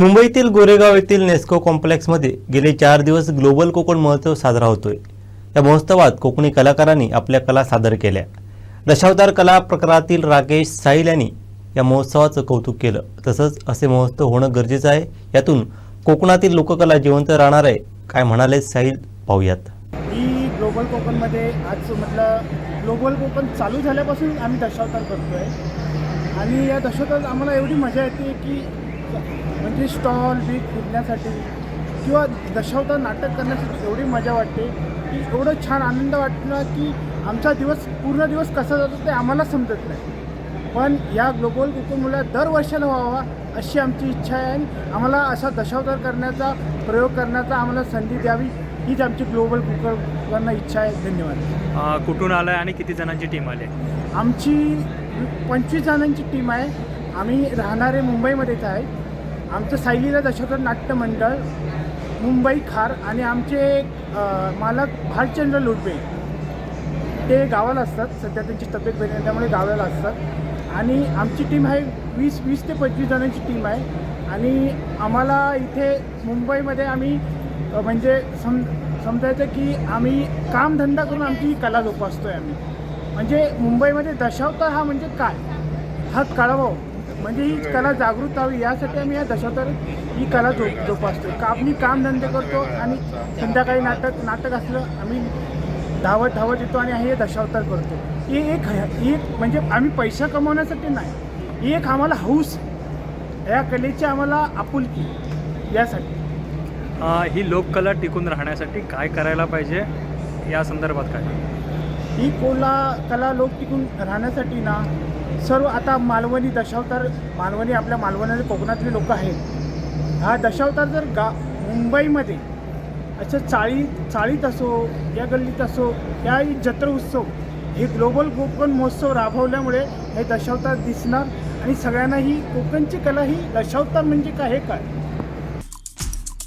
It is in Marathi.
मुंबईतील गोरेगाव येथील नेस्को कॉम्प्लेक्समध्ये गेले चार दिवस ग्लोबल कोकण महोत्सव साजरा होतोय. या महोत्सवात कोकणी कलाकारांनी आपल्या कला सादर केल्या. दशावतार कला प्रकारातील राकेश साहिल यांनी या महोत्सवाचं कौतुक केलं. तसंच असे महोत्सव होणं गरजेचं आहे. यातून कोकणातील लोककला जिवंत राहणार आहे काय म्हणाले साहिल? पाहूयात. मी ग्लोबल कोकणमध्ये आज म्हटलं ग्लोबल कोकण चालू झाल्यापासून आम्ही दशावतार करतो आहे आणि या दशावतार आम्हाला एवढी मजा येते की म्हणजे स्टॉल बी फिरण्यासाठी किंवा दशावतार नाटक करण्यासाठी एवढी मजा वाटते की एवढं छान आनंद वाटला की आमचा दिवस पूर्ण दिवस कसा जातो ते आम्हाला समजत नाही. पण या ग्लोबल कोकणमुळे दरवर्षाला व्हावा अशी आमची इच्छा आहे आणि आम्हाला असा दशावतार करण्याचा प्रयोग करण्याचा आम्हाला संधी द्यावी हीच आमची ग्लोबल कुकरवरनं इच्छा आहे. धन्यवाद. कुठून आलाय आणि किती जणांची टीम आली आहे? आमची पंचवीस जणांची टीम आहे. आम्ही राहणारे मुंबईमध्येच आहे. आमचं सायलीला दशावतार नाट्य मंडळ मुंबई खार आणि आमचे मालक भालचंद्र लोटबे ते गावाला असतात. सध्या त्यांची तब्येत बरी नाही त्यामुळे गावाला असतात. आणि आमची टीम आहे वीस वीस ते पंचवीस जणांची टीम आहे. आणि आम्हाला इथे मुंबईमध्ये आम्ही म्हणजे सम समजायचं की आम्ही कामधंदा करून आमची कला जोपासतो आहे आम्ही. म्हणजे मुंबईमध्ये दशावतार हा म्हणजे काय? हा कळवावं म्हणजे ही कला जागृत व्हावी यासाठी आम्ही या दशावतार ही कला जो जोपासतो का आम्ही कामधंदे करतो आणि संध्याकाळी नाटक नाटक असलं आम्ही धावत धावत येतो आणि हे दशावतार करतो. हे एक ही एक म्हणजे आम्ही पैसा कमवण्यासाठी नाही. ही एक आम्हाला हौस या कलेची आम्हाला आपुलकी यासाठी. ही लोककला टिकून राहण्यासाठी काय करायला पाहिजे? या संदर्भात काय? ही कोला कला लोक टिकून राहण्यासाठी ना सर्व आता मालवणी दशावतार मालवणी आपल्या मालवणी कोकणातले लोक आहेत. हा दशावतार जर गा मुंबईमध्ये असं चाळी चाळीत असो या गल्लीत असो या जत्र उत्सव हे ग्लोबल कोकण महोत्सव राबवल्यामुळे हे दशावतार दिसणार आणि सगळ्यांना ही कोकणची कला ही दशावतार म्हणजे काय हे काय